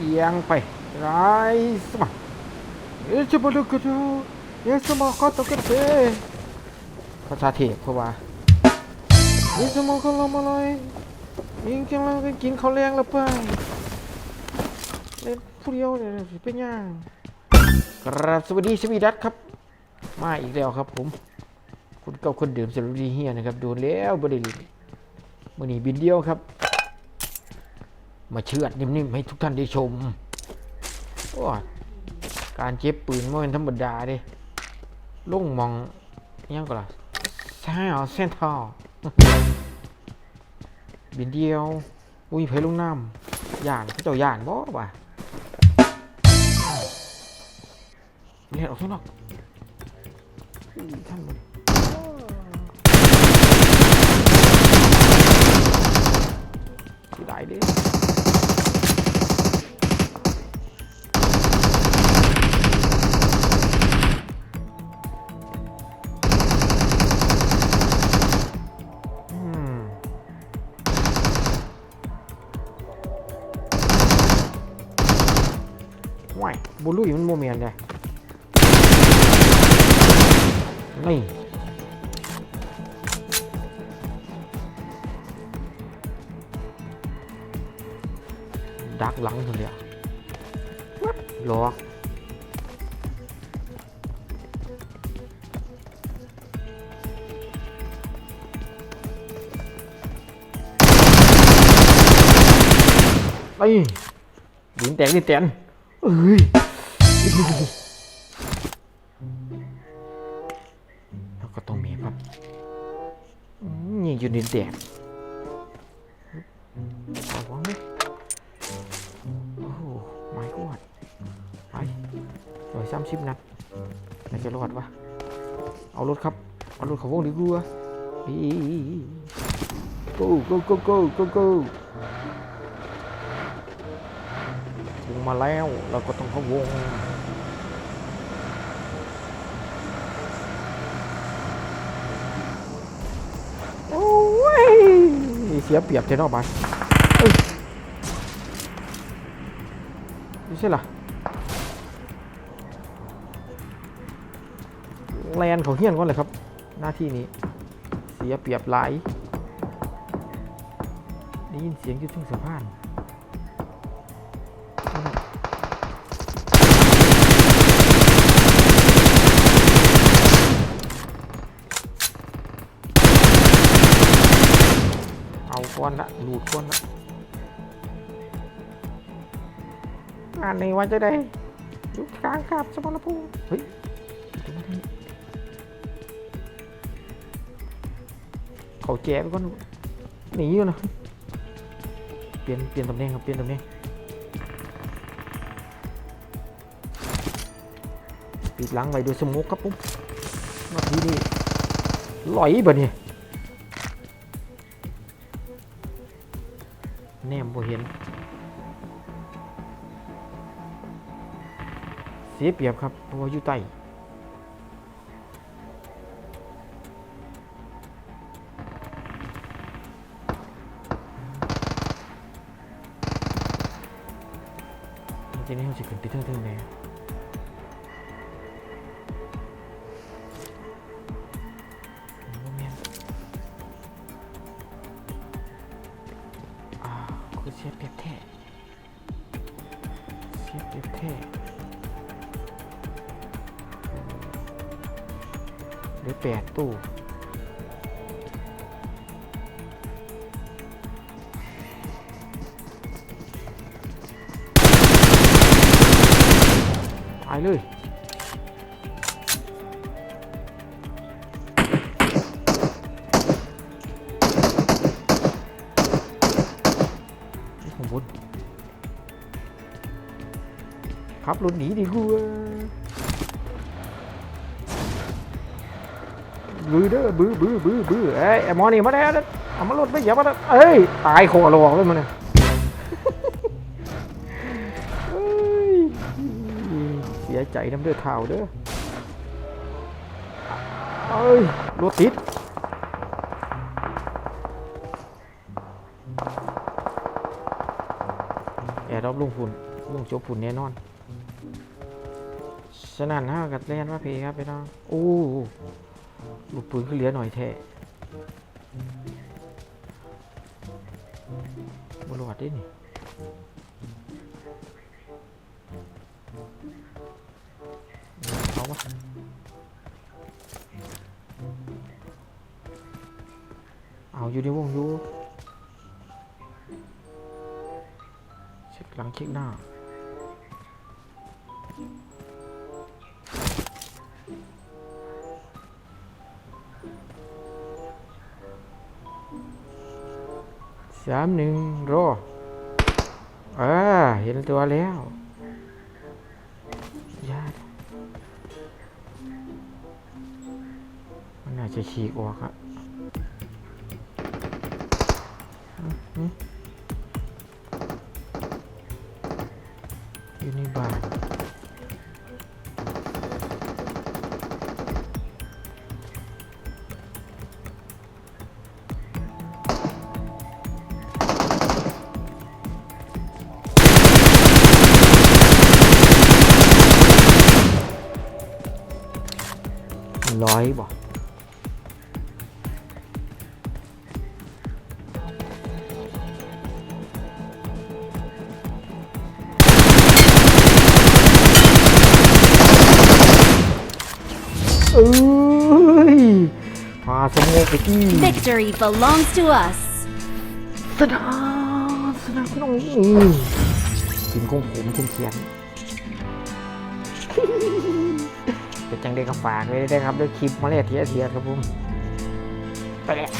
เอียงไปไรสมัครเอชบลุกดูเอสมอคอตกเตภาษาเทพเพราะว่าเอสมอคอลมาเลยยิงจังเราไปกินข้าวแรงแล้วไปเล่นผู้เดียวเนี่ยเป็นยังครับสวัสดีสวีดัตครับ มาอีกแล้วครับผมคนเก่าคนเดิมสรุปดีเฮียนะครับโดนแล้วบริลิมือนี้บินเดียวครับ มาเชือดนิ่มๆให้ทุกท่านได้ชมโอ้การเจ็บปืนมันเป็นธรรมดาด้ลงมองอิหยังก็ล่ะใช่เหรอเส้นทอบินเดียว อุ้ยเพลงน้ำย่านเจ้าย่านบ่ป่ะเรียนออกข้างนอกท่านมันคือได้เด้ ว้ายบุลุยมันโมเมนเลยนี่ดักหลังคนเดียวหลอกไอ้ดินแตกดินแตน เอ้ยแล้วก็ต้องมีครับอืมยิงอยู่ดินแตกเอาวางไหมโอ้โหไม่กวาดไปร้อยสามสิบนัดน่าจะรอดวะเอารถครับ เอารถเขาวงดีกว่าอี go go go go go go มาแล้ว เราก็ต้องเข้าวง โอ้ยเสียเปรียบเทนอกบ้านไม่ใช่หรอแลนเขาเฮี้ยนก่อนเลยครับ หน้าที่นี้ เสียเปรียบหลายได้ยินเสียงอยู่ช่วงสะพาน ก้อนละหลุดก้อนละงานนี้ว่าจะได้ยุกลางครับสมรภูมิเฮ้ยถึงมาได้เขาแจไปก่อนหนีอยู่นะเปลี่ยนเปลี่ยนตำแหน่งครับเปลี่ยนตำแหน่งปิดหลังไว้ด้วยสมุกครับผมนาทีนี้ลอยบ่เนี่ย แนมบ่เห็น เสียเปรียบครับเพราะว่าอยู่ใต้ทีนี้เขาจะขึ้นไปเทิงๆแน่ เสียเปียบแท้เสียเปียบแท้เหลือแปดตู้ตายเลย ขับรถหนีดีกว่าบื้อเด้อบื้อบื้อบื้อบื้อเอ้ยไอ้หมอนี่มาแล้วเอามารถไม่เหยียมาแล้วเอ้ยตายคอหลอกเลยมันเนี่ยเอ้ยเสียใจน้ำเด้อเท้าเด้อเอ้ยรถติดแอร์ดรอปลุงฝุ่นวงจบผุนแน่นอน ฉะนั้นห้ากับเล่นว่าเพครับพี่น้องโอ้ลูกปืนคือเหลือหน่อยแท้บรอดได้นี่เอาวะเอาอยู่ในวงอยู่เช็คหลังเช็คหน้า สามหนึ่งรออ่าเห็นตัวแล้วยาดมันอาจะฉีกออกอะ ร้อยบ่เอ้ยพาสมองไปที่ Victory belongs to us. สนามสนามขนมกินของผมเขียนเขียน เป็นจังได้ก็ฝากไว้ได้ครับด้วยคลิปมาเล่เทียเทียครับผมไปแล้ว